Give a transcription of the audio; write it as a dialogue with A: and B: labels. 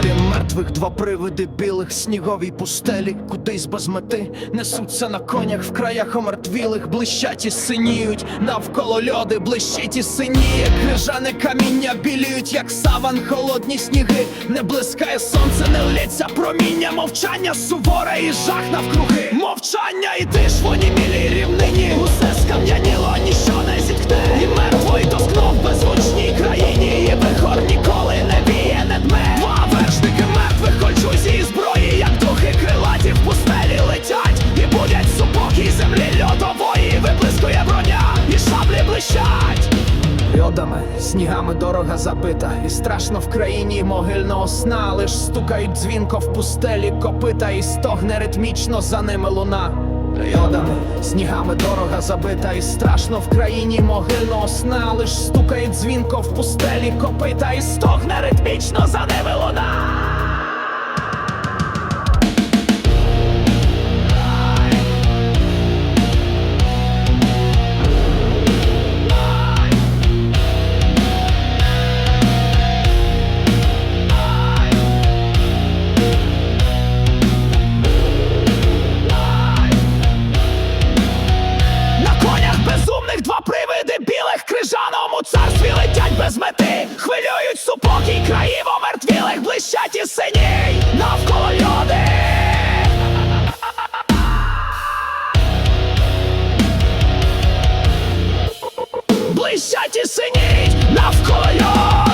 A: мертвих, два привиди білих, сніговій пустелі, кудись без мети, несуться на конях в краях омертвілих, блищать і синіють, навколо льоди, блищить і синіє, крижане каміння біліють, як саван, холодні сніги, не блискає сонце, не лється проміння, мовчання суворе і жах навкруги, мовчання і ти ж вонімілій рівнині, шаблі блищать. Йодами, снігами дорога забита, і страшно в країні могильного сна, лиш стукають дзвінко в пустелі копита, і стогне ритмічно за ними луна. Йодами, снігами дорога забита, і страшно в країні могильного сна, лиш стукає дзвінко в пустелі копита, і стогне ритмічно за ними луна. Два привиди білих крижаному царстві летять без мети, хвилюють супокій країв омертвілих, блищать і синій навколо люди. Блищать і синій навколо люди.